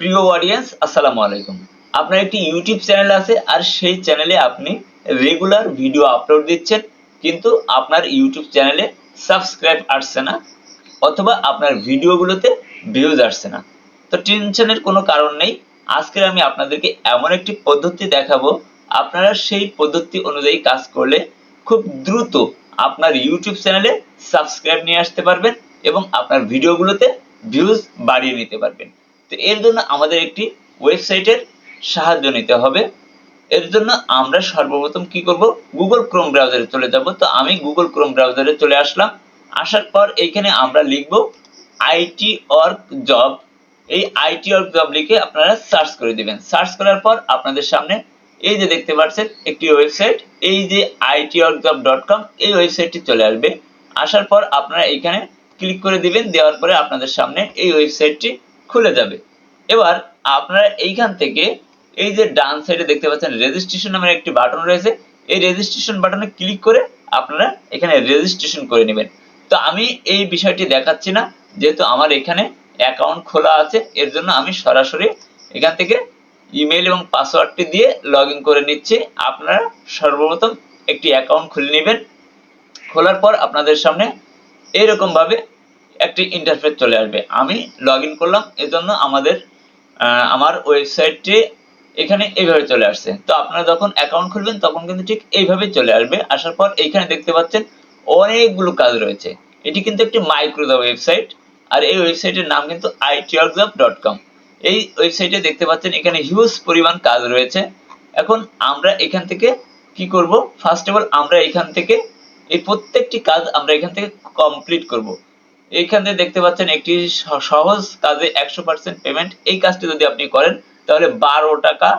প্রিয় অডিয়েন্স আসসালামু আলাইকুম। আপনার একটি ইউটিউব চ্যানেল আছে আর সেই চ্যানেলে আপনি রেগুলার ভিডিও আপলোড দিচ্ছেন, কিন্তু আপনার ইউটিউব চ্যানেলে সাবস্ক্রাইব আসছে না অথবা আপনার ভিডিওগুলোতে ভিউজ আসছে না। তো টেনশনের কোনো কারণ নেই আজকে আমি আপনাদেরকে এমন একটি পদ্ধতি দেখাবো। আপনারা সেই পদ্ধতি অনুযায়ী কাজ করলে খুব দ্রুত আপনার ইউটিউব চ্যানেলে সাবস্ক্রাইব নিয়ে আসতে পারবেন এবং আপনার ভিডিওগুলোতে ভিউজ বাড়িয়ে নিতে পারবেন। তো এর জন্য আমাদের একটি ওয়েবসাইটের সাহায্য নিতে হবে। এর জন্য আমরা সর্বপ্রথম কি করব? গুগল ক্রোম ব্রাউজারে চলে যাব। তো আমি গুগল ক্রোম ব্রাউজারে চলে আসলাম। আসার পর এখানে আমরা লিখব আইটি অর্ক জব এই আইটি অর্ক জব লিখে আপনারা সার্চ করে দিবেন। সার্চ করার পর আপনাদের সামনে এই যে দেখতে পাচ্ছেন একটি ওয়েবসাইট এই যে IT arc job dot com এই ওয়েবসাইটটি চলে আসবে। আসার পর আপনারা এইখানে ক্লিক করে দিবেন। দেওয়ার পরে আপনাদের সামনে এই ওয়েবসাইটটি খুলে যাবে। এবার আপনারা এইখান থেকে এই যে ডান সাইডে দেখতে পাচ্ছেন রেজিস্ট্রেশন নামের একটি বাটন রয়েছে। এই রেজিস্ট্রেশন বাটনে ক্লিক করে আপনারা এখানে রেজিস্ট্রেশন করে নেবেন। তো আমি এই বিষয়টি দেখাচ্ছি না, যেহেতু আমার এখানে অ্যাকাউন্ট খোলা আছে, এর জন্য আমি সরাসরি এখান থেকে ইমেল এবং পাসওয়ার্ডটি দিয়ে লগ করে নিচ্ছি। আপনারা সর্বপ্রথম একটি অ্যাকাউন্ট খুলে নেবেন। খোলার পর আপনাদের সামনে এরকমভাবে একটি ইন্টারফেস চলে আসবে। আমি লগ করলাম, এজন্য আমাদের আমার ওয়েবসাইটটি এখানে এইভাবে চলে আসছে। তো আপনারা যখন অ্যাকাউন্ট খুলবেন, তখন কিন্তু ঠিক এইভাবে চলে আসবে। আসার পর এইখানে দেখতে পাচ্ছেন অনেকগুলো কাজ রয়েছে। এটি কিন্তু একটি মাইক্রোজব ওয়েবসাইট আর এই ওয়েবসাইটের নাম কিন্তু আইটিঅর্কজব ডট কম এই ওয়েবসাইটে দেখতে পাচ্ছেন এখানে হিউজ পরিমাণ কাজ রয়েছে। এখন আমরা এখান থেকে কি করব? ফার্স্ট অফ অল আমরা এখান থেকে এই প্রত্যেকটি কাজ আমরা এখান থেকে কমপ্লিট করব। এইখানে দেখতে পাচ্ছেন একটি সহজ কাজে একশো পার্সেন্ট পেমেন্ট এই কাজটি যদি আপনি করেন, তাহলে বারো টাকা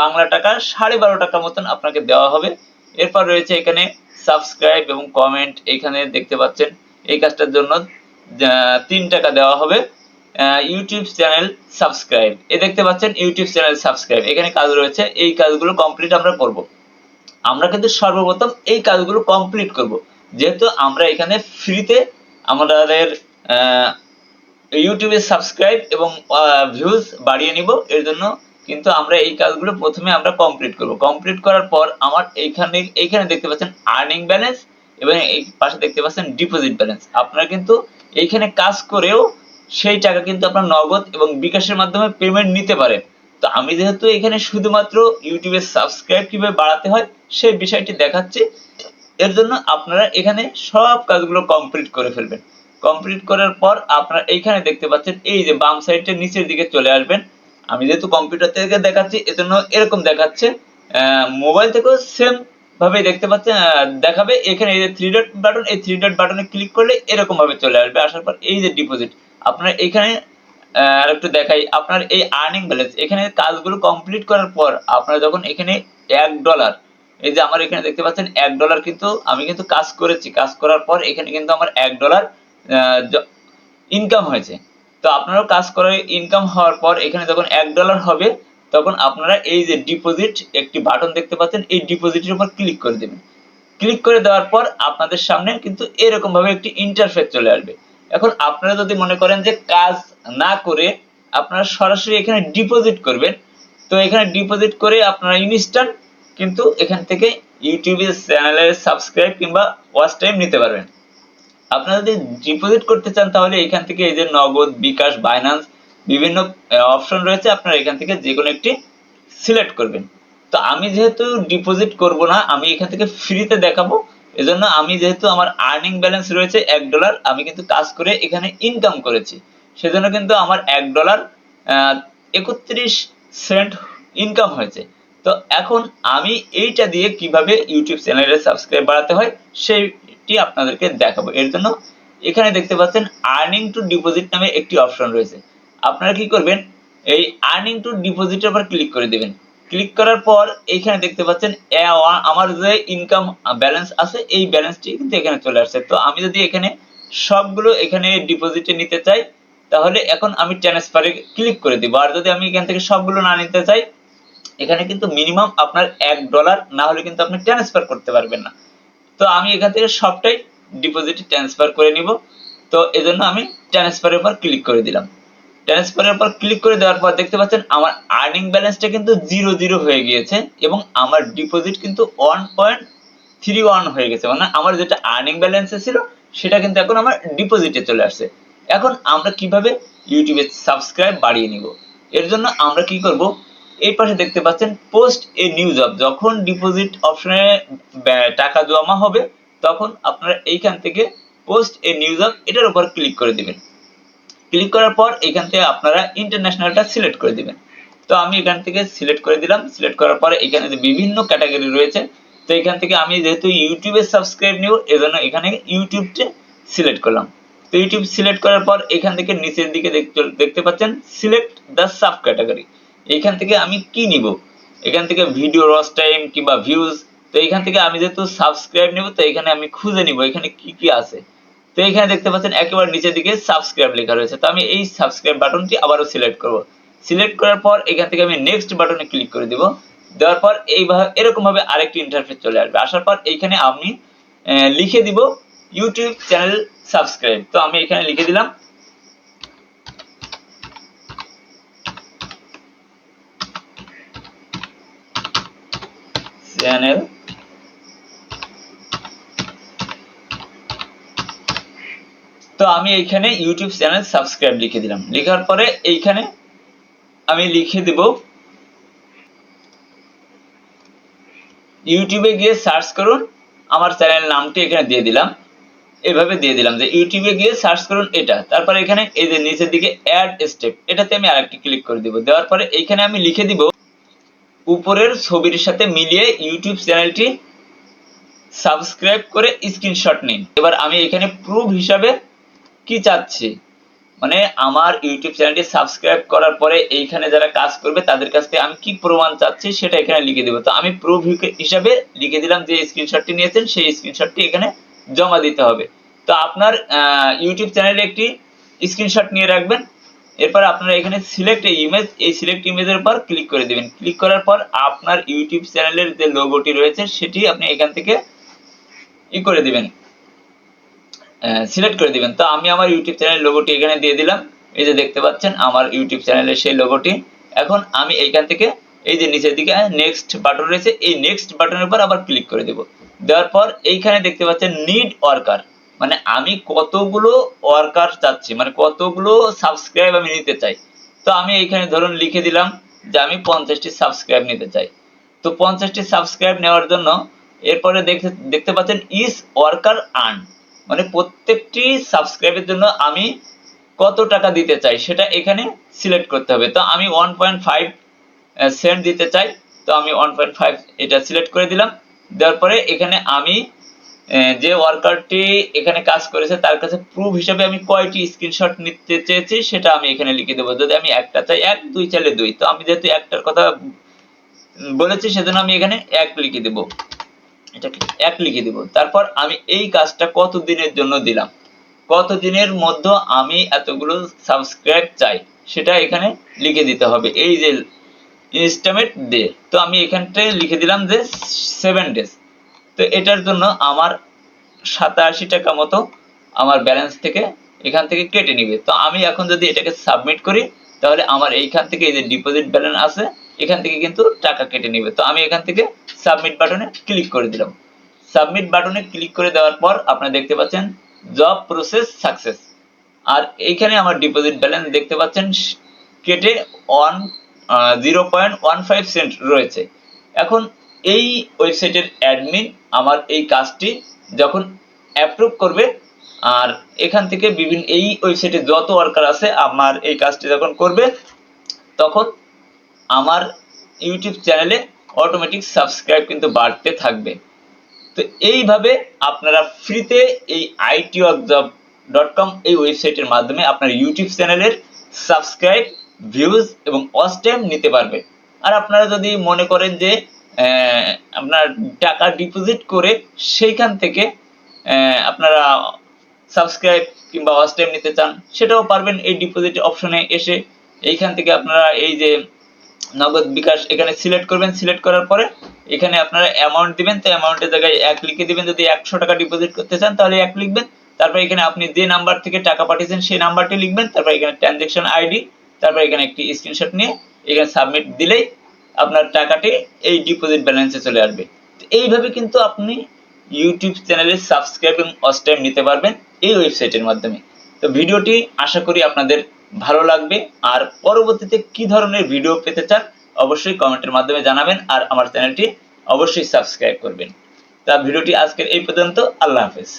বাংলা টাকা, সাড়ে বারো টাকা মতন আপনাকে দেওয়া হবে। এরপর রয়েছে এখানে সাবস্ক্রাইব এবং কমেন্ট এখানে দেখতে পাচ্ছেন এই কাজটার জন্য তিন টাকা দেওয়া হবে। ইউটিউব চ্যানেল সাবস্ক্রাইব এ দেখতে পাচ্ছেন ইউটিউব চ্যানেল সাবস্ক্রাইব এখানে কাজ রয়েছে। এই কাজগুলো কমপ্লিট আমরা করব। আমরা কিন্তু সর্বপ্রথম এই কাজগুলো কমপ্লিট করব। যেহেতু আমরা এখানে ফ্রিতে আমাদের ইউটিউবে সাবস্ক্রাইব এবং ভিউজ বাড়িয়ে নিব। এর জন্য কিন্তু আমরা এই কাজগুলো প্রথমে আমরা কমপ্লিট করব। কমপ্লিট করার পর আমার এইখানে এইখানে দেখতে পাচ্ছেন আর্নিং ব্যালেন্স এবং এই পাশে দেখতে পাচ্ছেন ডিপোজিট ব্যালেন্স আপনারা কিন্তু এইখানে কাজ করেও সেই টাকা কিন্তু আপনার নগদ এবং বিকাশের মাধ্যমে পেমেন্ট নিতে পারেন। তো আমি যেহেতু এখানে শুধুমাত্র ইউটিউবে সাবস্ক্রাইব কীভাবে বাড়াতে হয় সেই বিষয়টি দেখাচ্ছি। এর জন্য আপনারা এখানে সব কাজগুলো কমপ্লিট করে ফেলবেন। কমপ্লিট করার পর আপনারা এইখানে দেখতে পাচ্ছেন, এই যে বাম সাইডের নিচের দিকে চলে আসবেন। আমি যেহেতু কম্পিউটার থেকে দেখাচ্ছি, এজন্য এরকম দেখাচ্ছে। মোবাইল থেকেও সেম ভাবে দেখতে পাচ্ছেন দেখাবে। এখানে এই যে থ্রি ডট বাটন এই থ্রি ডট বাটনে ক্লিক করলে এরকম ভাবে চলে আসবে। আসার পর এই যে ডিপোজিট আপনার এখানে আর একটু দেখাই। আপনার এই আর্নিং ব্যালেন্স এখানে কাজগুলো কমপ্লিট করার পর আপনারা যখন এখানে এক ডলার এই যে আমার এখানে দেখতে পাচ্ছেন এক ডলার কিন্তু আমি কিন্তু কাজ করেছি। কাজ করার পর এখানে কিন্তু আমার এক ডলার ইনকাম হয়েছে। তো আপনারাও কাজ করে ইনকাম হওয়ার পর এখানে যখন এক ডলার হবে, তখন আপনারা এই যে ডিপোজিট একটি বাটন দেখতে পাচ্ছেন, এই ডিপোজিটের উপর ক্লিক করে দেবেন। ক্লিক করে দেওয়ার পর আপনাদের সামনে কিন্তু এরকম ভাবে একটি ইন্টারফেস চলে আসবে। এখন আপনারা যদি মনে করেন যে কাজ না করে আপনারা সরাসরি এখানে ডিপোজিট করবেন, তো এখানে ডিপোজিট করে আপনারা ইনস্ট্যান্ট কিন্তু এখান থেকে ইউটিউবের চ্যানেলের সাবস্ক্রাইব কিংবা ওয়াচ টাইম নিতে পারবেন। আপনারা যদি ডিপোজিট করতে চান, তাহলে এখান থেকে এই যে নগদ, বিকাশ বাইন্যান্স বিভিন্ন অপশন রয়েছে, আপনারা এখান থেকে যে কোনো একটি সিলেক্ট করবেন। তো আমি যেহেতু ডিপোজিট করব না, আমি এখান থেকে ফ্রিতে দেখাবো। এজন্য আমি যেহেতু আমার আর্নিং ব্যালেন্স রয়েছে এক ডলার আমি কিন্তু কাজ করে এখানে ইনকাম করেছি। সেজন্য কিন্তু আমার এক ডলার একত্রিশ সেন্ট ইনকাম হয়েছে। তো এখন আমি এইটা দিয়ে কীভাবে ইউটিউব চ্যানেলের সাবস্ক্রাইব বাড়াতে হয়, সেইটি আপনাদেরকে দেখাবো। এর জন্য এখানে দেখতে পাচ্ছেন আর্নিং টু ডিপোজিট নামে একটি অপশন রয়েছে। আপনারা কি করবেন, এই আর্নিং টু ডিপোজিটের উপর ক্লিক করে দিবেন। ক্লিক করার পর এইখানে দেখতে পাচ্ছেন আমার যে ইনকাম ব্যালেন্স আছে, এই ব্যালেন্সটি কিন্তু এখানে চলে আসছে। তো আমি যদি এখানে সবগুলো এখানে ডিপোজিটে নিতে চাই, তাহলে এখন আমি ট্রান্সফারে ক্লিক করে দিব। আর যদি আমি এখান থেকে সবগুলো না নিতে চাই এখানে কিন্তু মিনিমাম আপনার এক ডলার না হলে কিন্তু আপনি ট্রান্সফার করতে পারবেন না। তো আমি এখান থেকে সবটাই ডিপোজিটে ট্রান্সফার করে নিব। তো এজন্য আমি ট্রান্সফারের উপর ক্লিক করে দিলাম। ট্রান্সফারের পর ক্লিক করে দেওয়ার পর দেখতে পাচ্ছেন আমার আর্নিং ব্যালেন্সটা কিন্তু জিরো জিরো হয়ে গিয়েছে এবং আমার ডিপোজিট কিন্তু ওয়ান পয়েন্ট থ্রি ওয়ান হয়ে গেছে। মানে আমার যেটা আর্নিং ব্যালেন্সে ছিল, সেটা কিন্তু এখন আমার ডিপোজিটে চলে আসছে। এখন আমরা কীভাবে ইউটিউবে সাবস্ক্রাইব বাড়িয়ে নিব? এর জন্য আমরা কি করব? এই পাশে দেখতে পাচ্ছেন পোস্ট এ নিউজ অফ যখন ডিপোজিট অপশনে টাকা জমা হবে, তখন আপনারা এইখান থেকে পোস্ট এ নিউজ অফ এটার উপর ক্লিক করে দিবেন। ক্লিক করার পর এখান থেকে আপনারা ইন্টারন্যাশনালটা সিলেক্ট করে দিবেন। তো আমি এখান থেকে সিলেক্ট করে দিলাম। সিলেক্ট করার পরে এখানে যে বিভিন্ন ক্যাটাগরি রয়েছে, তো এখান থেকে আমি যেহেতু ইউটিউবে সাবস্ক্রাইব নিব, এজন্য এখানে ইউটিউবটা সিলেক্ট করলাম। তো ইউটিউব সিলেক্ট করার পর এখান থেকে নিচের দিকে দেখতে- দেখতে পাচ্ছেন সিলেক্ট দ্য সাব ক্যাটাগরি এখান থেকে আমি কি নিব? এখান থেকে ভিডিও রস টাইম কিংবা ভিউজ তো এখান থেকে আমি যেহেতু সাবস্ক্রাইব নেব, তো এখানে আমি খুঁজে নিব এখানে কি কি আছে। তো এখানে দেখতে পাচ্ছেন একেবারে নিচের দিকে সাবস্ক্রাইব লেখা রয়েছে। তো আমি এই সাবস্ক্রাইব বাটনটি আবারও সিলেক্ট করব। সিলেক্ট করার পর এখান থেকে আমি নেক্সট বাটনে ক্লিক করে দিব। দেওয়ার পর এইভাবে এরকম ভাবে আরেকটি ইন্টারফেস চলে আসবে। আসার পর এইখানে আমি লিখে দিব ইউটিউব চ্যানেল সাবস্ক্রাইব তো আমি এখানে লিখে দিলাম। চ্যানেল। তো আমি এইখানে ইউটিউব চ্যানেল সাবস্ক্রাইব লিখে দিলাম। লেখার পরে এইখানে আমি লিখে দেব, ইউটিউবে গিয়ে সার্চ করুন, আমার চ্যানেল নামটি এখানে দিয়ে দিলাম। এভাবে দিয়ে দিলাম যে ইউটিউবে গিয়ে সার্চ করুন এটা। তারপরে এখানে এই যে নিচের দিকে অ্যাড স্টেপ এটাতে আমি আরেকটি ক্লিক করে দিব। দেওয়ার পরে এইখানে আমি লিখে দিব উপরের ছবির সাথে মিলিয়ে ইউটিউব চ্যানেলটি সাবস্ক্রাইব করে স্ক্রিনশট নিন। এবার আমি এখানে প্রুফ হিসাবে কি চাচ্ছি? মানে আমার ইউটিউব চ্যানেলটি সাবস্ক্রাইব করার পরে এইখানে যারা কাজ করবে, তাদের কাছ থেকে আমি কি প্রমাণ চাচ্ছি সেটা এখানে লিখে দেবো। তো আমি প্রুফ হিসাবে লিখে দিলাম যে স্ক্রিনশটটি নিয়েছেন, সেই স্ক্রিনশটটি এখানে জমা দিতে হবে। তো আপনার ইউটিউব চ্যানেলে একটি স্ক্রিনশট নিয়ে রাখবেন। এরপর আপনারা এখানে সিলেক্ট ইমেজ এই সিলেক্ট ইমেজের উপর ক্লিক করে দিবেন। ক্লিক করার পর আপনার ইউটিউব চ্যানেলের যে লোগোটি রয়েছে, সেটি আপনি এখান থেকে ই করে দিবেন। সিলেক্ট করে দিবেন। তো আমি আমার ইউটিউব চ্যানেলের লোগোটি এখানে দিয়ে দিলাম। এই যে দেখতে পাচ্ছেন, আমার ইউটিউব চ্যানেলের সেই লোগোটি এখন আমি এইখান থেকে এই যে নিচের দিকে নেক্সট বাটন রয়েছে, এই নেক্সট বাটনের উপর আবার ক্লিক করে দেব। দেওয়ার পর এইখানে দেখতে পাচ্ছেন নিড ওয়ার্কার মানে আমি কতগুলো ওয়ার্কার চাচ্ছি মানে কতগুলো সাবস্ক্রাইব আমি নিতে চাই। তো আমি এখানে ধরুন লিখে দিলাম যে আমি পঞ্চাশটি সাবস্ক্রাইব নিতে চাই। তো পঞ্চাশটি সাবস্ক্রাইব নেওয়ার জন্য এরপরে দেখতে দেখতে পাচ্ছেন ইস ওয়ার্কার আর্ন মানে প্রত্যেকটি সাবস্ক্রাইবের জন্য আমি কত টাকা দিতে চাই সেটা এখানে সিলেক্ট করতে হবে। তো আমি ওয়ান পয়েন্ট ফাইভ সেন্ট দিতে চাই। তো আমি ওয়ান পয়েন্ট ফাইভ এটা সিলেক্ট করে দিলাম। দেওয়ার পরে এখানে আমি যে ওয়ার্কারটি এখানে কাজ করেছে, তার কাছে প্রুফ হিসেবে আমি কয়টি স্ক্রিনশট নিতে চেয়েছি সেটা আমি এখানে লিখে দেবো। যদি আমি একটা চাই, এক, দুই চাইলে দুই। তো আমি যেহেতু একটার কথা বলেছি, সেজন্য আমি এখানে এক লিখে দেবো। এক লিখে দিব। তারপর আমি এই কাজটা কত দিনের জন্য দিলাম? কত দিনের মধ্যে আমি এতগুলো সাবস্ক্রাইব চাই? সেটা এখানে লিখে দিতে হবে। এই যে ইনস্টামেট ডে তো আমি এখানটায় লিখে দিলাম যে সেভেন ডেজ তো এটার জন্য আমার সাতাশি টাকা মতো আমার ব্যালেন্স থেকে এখান থেকে কেটে নিবে। তো আমি এখন যদি এটাকে সাবমিট করি, তাহলে আমার এইখান থেকে এই যে ডিপোজিট ব্যালেন্স আছে, এখান থেকে কিন্তু টাকা কেটে নিবে। তো আমি এখান থেকে সাবমিট বাটনে ক্লিক করে দিলাম। সাবমিট বাটনে ক্লিক করে দেওয়ার পর আপনারা দেখতে পাচ্ছেন জব প্রসেস সাকসেস আর এইখানে আমার ডিপোজিট ব্যালেন্স দেখতে পাচ্ছেন, কেটে one zero point one five cent রয়েছে। এখন এই ওয়েবসাইটের অ্যাডমিন আমার এই কাজটি যখন অ্যাপ্রুভ করবে, আর এখান থেকে বিভিন্ন এই ওয়েবসাইটে যত ওয়ার্কার আছে আমার এই কাজটি যখন করবে, তখন আমার ইউটিউব চ্যানেলে অটোমেটিক সাবস্ক্রাইব কিন্তু বাড়তে থাকবে। তো এইভাবে আপনারা ফ্রিতে এই আইটি জব ডট কম এই ওয়েবসাইটের মাধ্যমে আপনার ইউটিউব চ্যানেলের সাবস্ক্রাইব ভিউজ এবং টাইম নিতে পারবে। আর আপনারা যদি মনে করেন যে আপনার টাকা ডিপোজিট করে সেইখান থেকে আপনারা সাবস্ক্রাইব কিংবা ওয়াচ টাইম নিতে চান, সেটাও পারবেন এই ডিপোজিট অপশনে এসে। এইখান থেকে আপনারা এই যে নগদ বিকাশ এখানে সিলেক্ট করবেন সিলেক্ট করার পরে এখানে আপনারা অ্যামাউন্ট দিবেন, তো অ্যামাউন্টের জায়গায় এক লিখে দিবেন, যদি একশো টাকা ডিপোজিট করতে চান তাহলে এক লিখবেন। তারপর এখানে আপনি যে নাম্বার থেকে টাকা পাঠিয়েছেন সেই নাম্বারটি লিখবেন, তারপর এখানে ট্রানজেকশন আইডি তারপর এখানে একটি স্ক্রিনশট নিয়ে এখানে সাবমিট দিলেই আপনার টাকাটি এই ডিপোজিট ব্যালেন্সে চলে আসবে। এইভাবে কিন্তু আপনি ইউটিউব চ্যানেলে সাবস্ক্রাইব এবং ওয়াচ নিতে পারবেন এই ওয়েবসাইটের মাধ্যমে। তো ভিডিওটি আশা করি আপনাদের ভালো লাগবে। আর পরবর্তীতে কি ধরনের ভিডিও পেতে চান, অবশ্যই কমেন্টের মাধ্যমে জানাবেন আর আমার চ্যানেলটি অবশ্যই সাবস্ক্রাইব করবেন। তা ভিডিওটি আজকের এই পর্যন্ত, আল্লাহ হাফেজ।